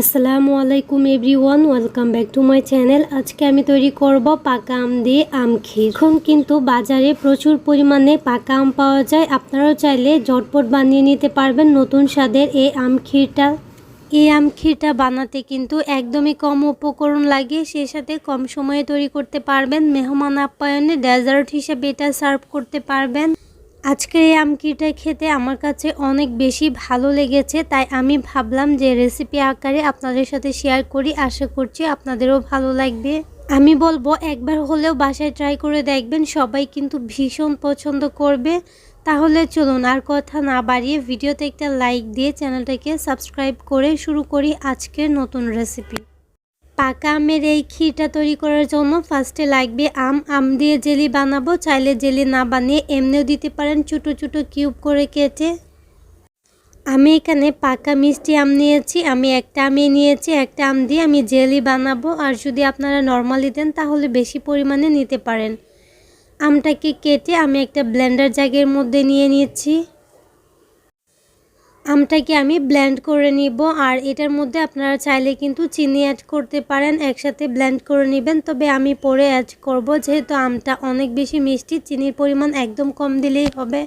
আসসালামু আলাইকুম everyone, welcome back to my channel. আজকে আমি তৈরি করব পাকা আম দিয়ে আম ক্ষীর। এখন কিন্তু বাজারে প্রচুর পরিমাণে পাকা আম পাওয়া যায়। আপনারাও চাইলে ঝটপট বানিয়ে নিতে পারবেন নতুন স্বাদের এই আম ক্ষীরটা। এই আম ক্ষীরটা বানাতে কিন্তু একদমই কম উপকরণ লাগে। সেই সাথে কম সময়ে তৈরি করতে পারবেন। মেহমান আপ্যায়নে ডেজার্ট হিসেবে এটা সার্ভ করতে পারবেন। আজকের এই আমকিটা খেতে আমার কাছে অনেক বেশি ভালো লেগেছে, তাই আমি ভাবলাম যে রেসিপি আকারে আপনাদের সাথে শেয়ার করি। আশা করছি আপনাদেরও ভালো লাগবে। আমি বলব, একবার হলেও বাসায় ট্রাই করে দেখবেন, সবাই কিন্তু ভীষণ পছন্দ করবে। তাহলে চলুন, আর কথা না বাড়িয়ে ভিডিওতে একটা লাইক দিয়ে চ্যানেলটাকে সাবস্ক্রাইব করে শুরু করি আজকের নতুন রেসিপি পাকা আমের এই ক্ষীরটা তৈরি করার জন্য ফার্স্টে লাগবে আম। আম দিয়ে জেলি বানাবো, চাইলে জেলি না বানিয়ে এমনিও দিতে পারেন, ছোটো ছোটো কিউব করে কেটে। আমি এখানে পাকা মিষ্টি আম নিয়েছি, আমি একটা আমে নিয়েছি, একটা আম দিয়ে আমি জেলি বানাবো। আর যদি আপনারা নর্মালি দেন, তাহলে বেশি পরিমাণে নিতে পারেন। আমটাকে কেটে আমি একটা ব্লেন্ডার জাগের মধ্যে নিয়ে নিচ্ছি। আমটাকে আমি ব্ল্যান্ড করে নিব, আর এটার মধ্যে আপনারা চাইলে কিন্তু চিনি অ্যাড করতে পারেন, একসাথে ব্ল্যান্ড করে নেবেন। তবে আমি পরে অ্যাড করব, যেহেতু আমটা অনেক বেশি মিষ্টি, চিনির পরিমাণ একদম কম দিলেই হবে।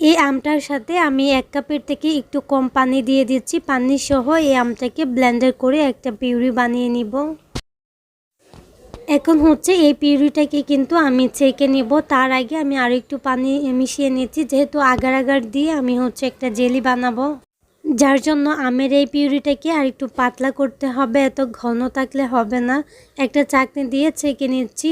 এই আমটার সাথে আমি এক কাপের থেকে একটু কম পানি দিয়ে দিচ্ছি। পানি সহ এই আমটাকে ব্লেন্ডার করে একটা পিউরি বানিয়ে নিব। এখন হচ্ছে এই পিউরিটাকে কিন্তু আমি ছেঁকে নিব। তার আগে আমি আর একটু পানি মিশিয়ে নিচ্ছি যেহেতু আগার আগার দিয়ে আমি হচ্ছে একটা জেলি বানাবো। যার জন্য আমের এই পিউরিটাকে আর একটু পাতলা করতে হবে। এত ঘন থাকলে হবে না। একটা চাকনি দিয়ে ছেঁকে নিচ্ছি।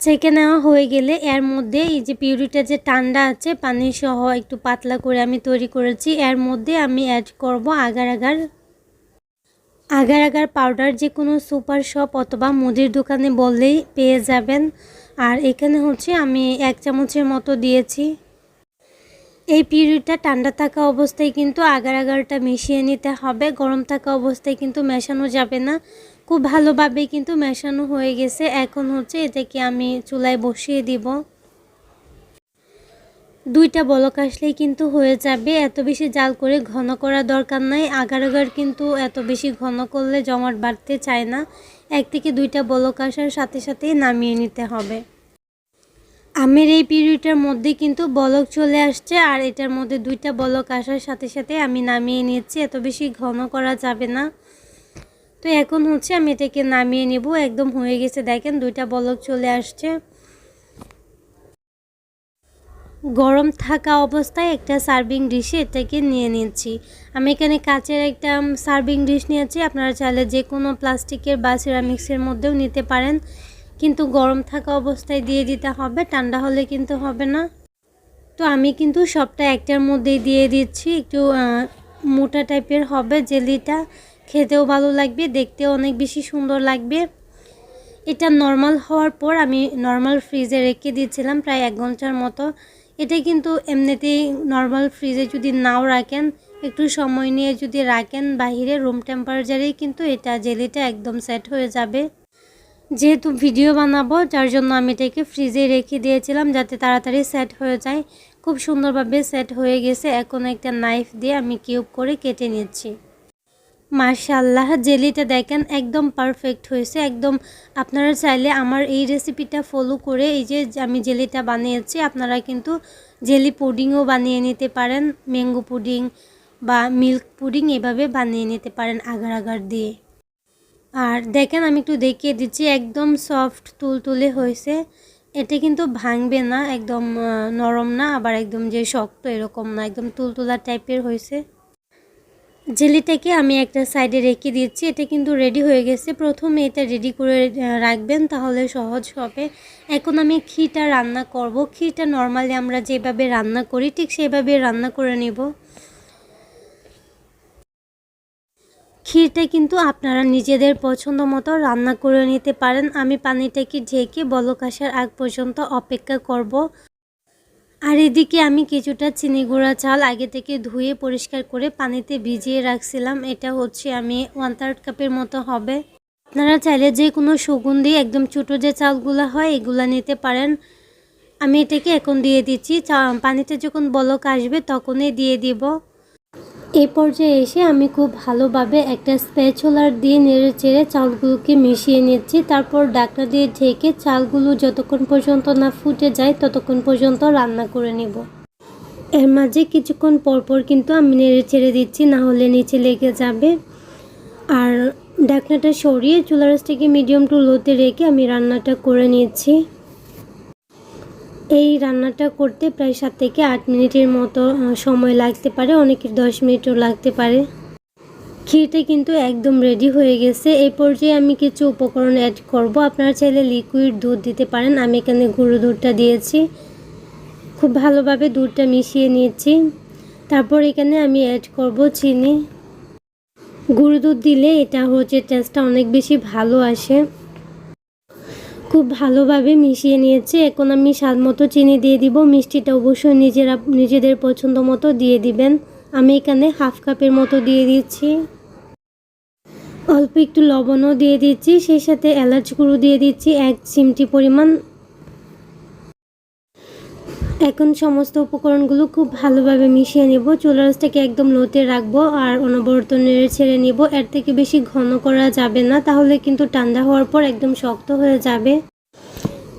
ছেঁকে নেওয়া হয়ে গেলে এর মধ্যে এই যে পিউরিটা যে ঠান্ডা আছে পানি সহ একটু পাতলা করে আমি তৈরি করেছি। এর মধ্যে আমি অ্যাড করব agar agar. Agar agar powder যে কোনো সুপার শপ অথবা মুদির দোকানে বললেই পেয়ে যাবেন। আর এখানে হচ্ছে আমি এক চামচের মতো দিয়েছি। এই পিউরিটা ঠান্ডা থাকা অবস্থায় কিন্তু আগার আগারটা মিশিয়ে নিতে হবে। গরম থাকা অবস্থায় কিন্তু মেশানো যাবে না। খুব ভালোভাবে কিন্তু মেশানো হয়ে গেছে। এখন হচ্ছে এটাকে আমি চুলায় বসিয়ে দিব। দুইটা বলক আসলেই কিন্তু হয়ে যাবে। এত বেশি জাল করে ঘন করা দরকার নাই। আগার আগার কিন্তু এত বেশি ঘন করলে জমাট বাড়তে চায় না। এক থেকে দুইটা বলক আসার সাথে সাথেই নামিয়ে নিতে হবে। আমের এই পিরিয়ডটার মধ্যে কিন্তু বলক চলে আসছে আর এটার মধ্যে দুইটা বলক আসার সাথে সাথে আমি নামিয়ে নিচ্ছি এত বেশি ঘন করা যাবে না। তো এখন হচ্ছে আমি এটাকে নামিয়ে নেব। একদম হয়ে গেছে। দেখেন দুইটা বলক চলে আসছে। গরম থাকা অবস্থায় একটা সার্ভিং ডিশে এটাকে নিয়ে নিচ্ছি আমি এখানে কাচের একটা সার্ভিং ডিশ নিয়েছি। আপনারা চাইলে যে কোনো প্লাস্টিকের বা সিরামিক্সের মধ্যেও নিতে পারেন। কিন্তু গরম থাকা অবস্থায় দিয়ে দিতে হবে, ঠান্ডা হলে কিন্তু হবে না। তো আমি কিন্তু সবটা একটার মধ্যেই দিয়ে দিচ্ছি। একটু মোটা টাইপের হবে জেলিটা। খেতেও ভালো লাগবে, দেখতেও অনেক বেশি সুন্দর লাগবে। এটা নর্মাল হওয়ার পর আমি নর্মাল ফ্রিজে রেখে দিয়েছিলাম প্রায় এক ঘণ্টার মতো। এটা কিন্তু এমনিতেই নর্মাল ফ্রিজে যদি নাও রাখেন, একটু সময় নিয়ে যদি রাখেন, বাহিরে রুম টেম্পারেচারেই কিন্তু এটা জেলিটা একদম সেট হয়ে যাবে। যেহেতু ভিডিও বানাবো, যার জন্য আমি এটাকে ফ্রিজে রেখে দিয়েছিলাম যাতে তাড়াতাড়ি সেট হয়ে যায়। খুব সুন্দরভাবে সেট হয়ে গেছে। এখন একটা নাইফ দিয়ে আমি কিউব করে কেটে নিচ্ছি। মাশাল্লাহ জেলিটা দেখেন একদম পারফেক্ট হয়েছে। একদম আপনারা চাইলে আমার এই রেসিপিটা ফলো করে এই যে আমি জেলিটা বানিয়েছি, আপনারা কিন্তু জেলি পুডিংও বানিয়ে নিতে পারেন ম্যাঙ্গো পুডিং বা মিল্ক পুডিং এভাবে বানিয়ে নিতে পারেন আগার আগার দিয়ে। আর দেখেন আমি একটু দেখিয়ে দিচ্ছি, একদম সফট তুলতুলে হয়েছে। এটা কিন্তু ভাঙবে না, একদম নরম না, আবার একদম যে শক্ত এরকম না, একদম তুলতুলা টাইপের হয়েছে। জেলিটাকে আমি একটা সাইডে রেখে দিচ্ছি। এটা কিন্তু রেডি হয়ে গেছে। প্রথমে এটা রেডি করে রাখবেন তাহলে সহজ হবে। এখন আমি ক্ষীরটা রান্না করব। ক্ষীরটা নর্মালি আমরা যেভাবে রান্না করি, ঠিক সেভাবে রান্না করে নিব। ক্ষীরটা কিন্তু আপনারা নিজেদের পছন্দ মতো রান্না করে নিতে পারেন। আমি পানিটাকে ঢেকে বলক আসার আগ পর্যন্ত অপেক্ষা করব। আর এদিকে আমি কিছুটা চিনি গুঁড়া চাল আগে থেকে ধুয়ে পরিষ্কার করে পানিতে ভিজিয়ে রাখছিলাম। এটা হচ্ছে আমি ওয়ান থার্ড কাপের মতো হবে। আপনারা চাইলে যে কোনো সুগন্ধি, একদম ছোটো যে চালগুলো হয়, এগুলা নিতে পারেন। আমি এটাকে এখন দিয়ে দিচ্ছি। পানিতে যখন বলক আসবে, তখনই দিয়ে দিব। এই পর্যায়ে এসে আমি খুব ভালোভাবে একটা স্প্যাচুলার দিয়ে নেড়ে চেড়ে চালগুলোকে মিশিয়ে নিচ্ছি। তারপর ডাকনা দিয়ে ঢেকে চালগুলো যতক্ষণ পর্যন্ত না ফুটে যায়, ততক্ষণ পর্যন্ত রান্না করে নেব। এর মাঝে কিছুক্ষণ পরপর কিন্তু আমি নেড়ে ছেড়ে দিচ্ছি, না হলে নিচে লেগে যাবে। আর ডাকনাটা সরিয়ে চুলার থেকে মিডিয়াম টু লোতে রেখে আমি রান্নাটা করে নিয়েছি এই রান্নাটা করতে প্রায় সাত থেকে আট মিনিটের মতো সময় লাগতে পারে, অনেকের দশ মিনিটও লাগতে পারে। ক্ষীরটা কিন্তু একদম রেডি হয়ে গেছে। এই পর্যায়ে আমি কিছু উপকরণ অ্যাড করব। আপনারা চাইলে লিকুইড দুধ দিতে পারেন। আমি এখানে গুঁড়ো দুধটা দিয়েছি। খুব ভালোভাবে দুধটা মিশিয়ে নিয়েছি। তারপর এখানে আমি অ্যাড করব চিনি। গুঁড়ো দুধ দিলে এটা হচ্ছে টেস্টটা অনেক বেশি ভালো আসে। খুব ভালোভাবে মিশিয়ে নিয়েছে। এখন আমি স্বাদ মতো চিনি দিয়ে দিব। মিষ্টিটা অবশ্যই নিজেরা নিজেদের পছন্দ মতো দিয়ে দিবেন। আমি এখানে হাফ কাপের মতো দিয়ে দিচ্ছি। অল্প একটু লবণও দিয়ে দিচ্ছি। সেই সাথে এলাচ গুঁড়ো দিয়ে দিচ্ছি। এক চিমটি পরিমাণ এখন সমস্ত উপকরণগুলো খুব ভালোভাবে মিশিয়ে নেব। চুলারসটাকে একদম লোতে রাখব আর অনবরত নেড়ে ছেড়ে নেব। এর থেকে বেশি ঘন করা যাবে না, তাহলে কিন্তু ঠান্ডা হওয়ার পর একদম শক্ত হয়ে যাবে।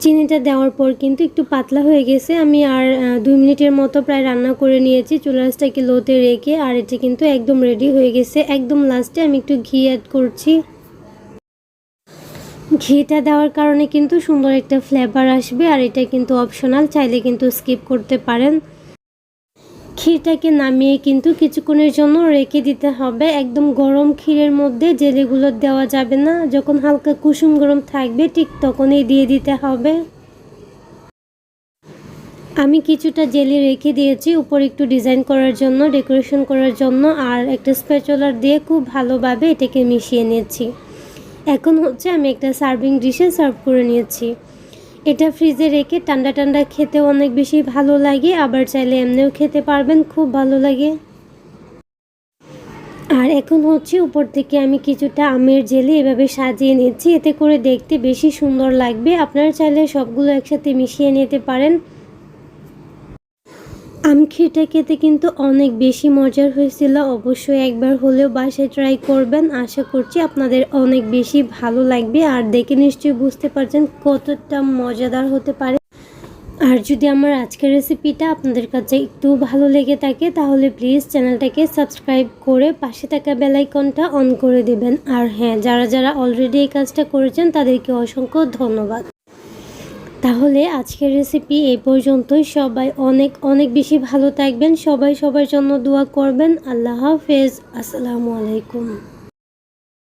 চিনিটা দেওয়ার পর কিন্তু একটু পাতলা হয়ে গেছে। আমি আর দুই মিনিটের মতো প্রায় রান্না করে নিয়েছি চুলারসটাকে লোতে রেখে, আর এটা কিন্তু একদম রেডি হয়ে গেছে। একদম লাস্টে আমি একটু ঘি অ্যাড করছি। ঘিটা দেওয়ার কারণে কিন্তু সুন্দর একটা ফ্লেভার আসবে আর এটা কিন্তু অপশনাল চাইলে কিন্তু স্কিপ করতে পারেন। ক্ষীরটাকে নামিয়ে কিন্তু কিছুক্ষণের জন্য রেখে দিতে হবে। একদম গরম ক্ষীরের মধ্যে জেলেগুলো দেওয়া যাবে না। যখন হালকা কুসুম গরম থাকবে, ঠিক তখনই দিয়ে দিতে হবে। আমি কিছুটা জেলি রেখে দিয়েছি, উপর একটু ডিজাইন করার জন্য ডেকোরেশন করার জন্য, আর একটা স্প্যাচুলার দিয়ে খুব ভালোভাবে এটাকে মিশিয়ে নিয়েছি। এখন হচ্ছে আমি একটা সার্ভিং ডিশে সার্ভ করে নিয়েছি। এটা ফ্রিজে রেখে ঠান্ডা ঠান্ডা খেতে অনেক বেশি ভালো লাগে, আবার চাইলে এমনিও খেতে পারবেন, খুব ভালো লাগে। আর এখন হচ্ছে উপর থেকে আমি কিছুটা আমের জেলি এভাবে সাজিয়ে নিচ্ছি এতে করে দেখতে বেশি সুন্দর লাগবে। আপনারা চাইলে সবগুলো একসাথে মিশিয়ে নিতে পারেন। আম ক্ষীরটা খেতে কিন্তু অনেক বেশি মজার হয়েছিল। অবশ্যই একবার হলেও বাসায় ট্রাই করবেন। আশা করছি আপনাদের অনেক বেশি ভালো লাগবে। আর দেখে নিশ্চয়ই বুঝতে পারছেন কতটা মজাদার হতে পারে। আর যদি আমার আজকের রেসিপিটা আপনাদের কাছে একটু ভালো লেগে থাকে, তাহলে প্লিজ চ্যানেলটাকে সাবস্ক্রাইব করে পাশে থাকা বেলাইকনটা অন করে দেবেন। আর হ্যাঁ যারা যারা অলরেডি এই কাজটা করেছেন, তাদেরকে অসংখ্য ধন্যবাদ। তাহলে আজকের রেসিপি এই পর্যন্তই। সবাই অনেক অনেক বেশি ভালো থাকবেন। সবাই সবার জন্য দোয়া করবেন। আল্লাহ হাফেজ। আসসালামু আলাইকুম।